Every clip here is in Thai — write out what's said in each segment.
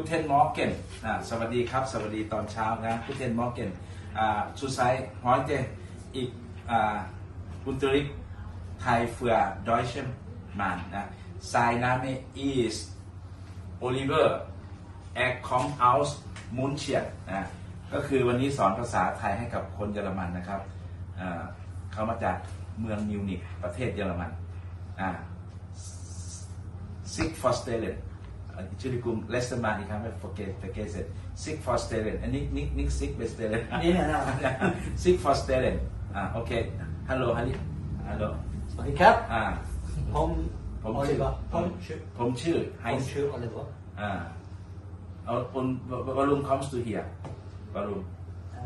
คุณเทนมอร์เกนอ่าสวัสดีครับ สวัสดีตอนเช้านะคุณเทนมอร์เกนอ่าชูไซฮอยเตอีกอ่าอุนตริกไทยเฟือดอยเชมมานนะไซนาเมอีสโอลิเวอร์แอคคอมเฮาส์มุนเชียนะก็คือวันนี้สอนภาษาไทยให้กับคนเยอรมันนะครับเขามาจากเมืองมิวนิกประเทศเยอรมันอ่า Sick for Stellen. Entschuldigung, letzte Mal, ich habe verge- vergessen. Sick for Stellen. Äh, Nicht, nicht, nicht Sick for Stellen. Nee, nee, nee. Sick for Stellen. Ah, okay. Hallo, Halli. Hallo. สวัสดีครับ อ่า ผมผมโอชื่ลิอเวอร์ผมชื่อผมชื่อไฮผมชื่อโอลิเวอร์ อ่าเอาคนวอลุ่ม comes to here วอลุ่ม เอ่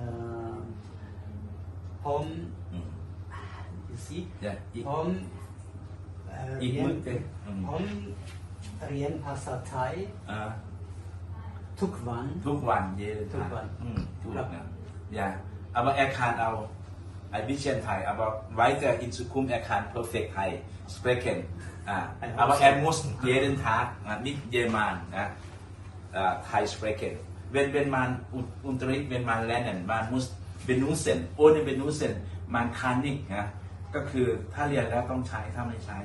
อผมอืม you see เดี๋ยวอีกผมเอ่ออีกเรียมืนอเต็มอืมผม เรียนภาษาไทยอ่าทุกวัน ทุกวันเย็นทุกวันอืมทุกครัวันบนะอย่า aber er kann auch ein bisschen Thai aber weiter in Zukunft er kann perfekt Thai sprechen อ่า I hope aber so. er muss jeden Tag อะ nicht jemand นะอ่า Thai sprechen wenn wenn man un- Unterricht wenn man lernen man muss benutzen ohne benutzen man kann nicht นะก็คือถ้าเรียนแล้วต้องใช้ถ้าไม่ใช้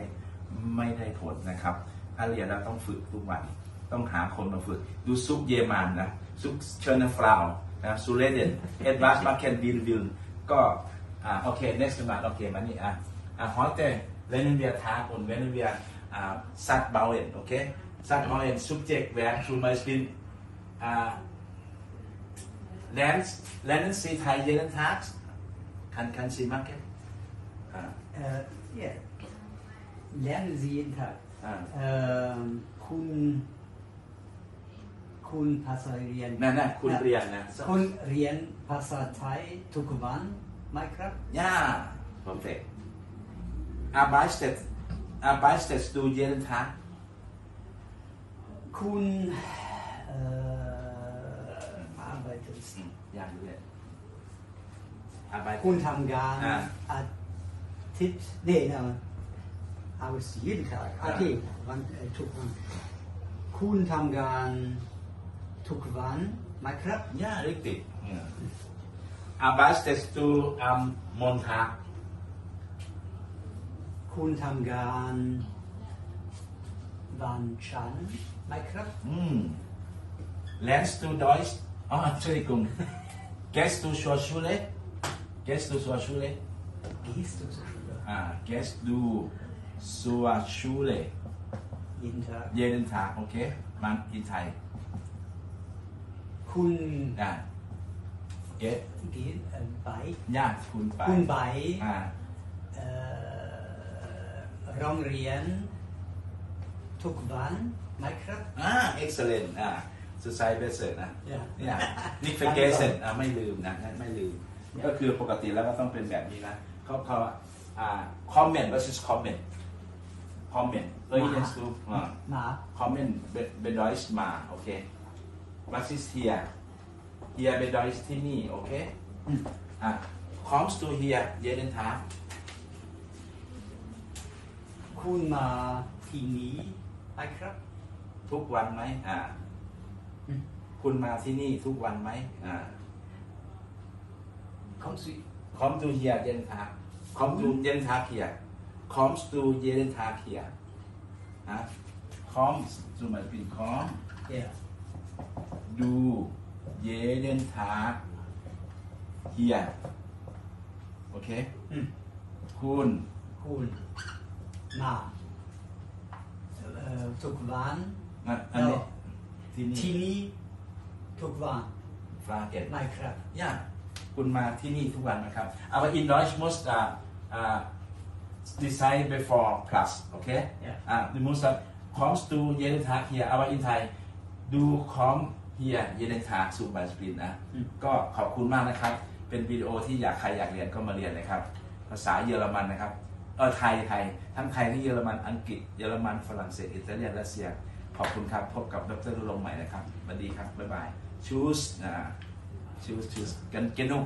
ไม่ได้ผลนะครับ ถ้าเรียนแล้วต้องฝึกทุกวัน ต้องหาคนมาฝึก ดูซุปเยมันนะ ซุปเชอร์นฟลาวนะซูเลเดนเอ็ดวาสมาเคนบิลบิลก็อ่าโอเค next มาโอเคมานี่อะอะฮอตเต้เวนเวียทาคนเวนเวียอ่าซัดเบาเอ็นโอเคซัดเบาเอ็น subject verb to my spin อ่า Lens Lens ซีไทยเยนทักคันคันซีมาเก็ตอ่าเอ่อ yeah lernen Sie jeden Tag คุณ คุณภาษาเรียนนั่นน่ะคุณเรียนนะคุณเรียนภาษาไทยทุกวันไหมครับ Ja, perfekt. Arbeitest, arbeitest du jeden Tag? คุณเอ่อ arbeitet Hm, Ja, du ja. Arbeit. คุณทำงานอ่าอาทิตย์นี่นะ arbeitest du jeden Tag อาทิตย์วันเอ่อทุกวันคุณทำงานทุกวันไหมครับ Ja, richtig. Ja. Arbeitest du am Montag? คุณทำงานวันจันทร์ไหมครับ Hm. Lernst du Deutsch? Oh, Entschuldigung. Gehst du zur Schule? Gehst du zur Schule? Gehst du zur Schule Ah, gehst du zur Schule? jeden Tag Jeden Tag, okay? Man in Thai. คุณ Ja. Geht. เกเอ่อไป Ja, คุณไปคุณไปอ่าเอ่อโรงเรียนทุกวันไหมครับอ่า excellent อ่าสุดท้ายเบสเซอร์นะ Yeah. เนี่ยนี่เป็นเกสอ่าไม่ลืมนะไม่ลืม ก็คือปกติแล้วก็ต้องเป็นแบบนี้นะเขาเขาอ่า comment versus comment comment เอ้ย yes ดูอ่ามา comment bedeutet มาโอเค was ist hier hier bedeutet ที่นี่โอเคอืมอ่า kommst du hier jeden Tag คุณมาที่นี้ไหมครับทุกวันไหมอ่าอืมคุณมาที่นี่ทุกวันไหมอ่า kommst du Kommst du hier jeden Tag? Kommst du jeden Tag hier? Kommst du jeden Tag hier? Ja? Kommst zum Beispiel komm ja du jeden Tag hier? Okay? อืมคุณคุณมาเอ่อทุกวันอะอันนี้แล้วที่นี่ที่นี้ทุกวันฟลาเกตไหมครับ Ja, คุณมาที่นี่ทุกวันนะครับ Aber in Deutsch muss da uh, decide before class, okay? Ja. Ah, du musst dann, kommst du jeden Tag hier, aber in Thai, du kommst hier jeden Tag zum Beispiel นะอืมก็ขอบคุณมากนะครับ เป็นวิดีโอที่อยากใครอยากเรียนก็มาเรียนนะครับ ภาษาเยอรมันนะครับ เออไทยไทย ทั้งไทยทั้งเยอรมัน อังกฤษ เยอรมัน ฝรั่งเศส อิตาเลียน รัสเซีย ขอบคุณครับ พบกับดรรุลงค์ใหม่นะครับสวัสดีครับ บ๊ายบายชูสนะชูสชูสกันเกนุก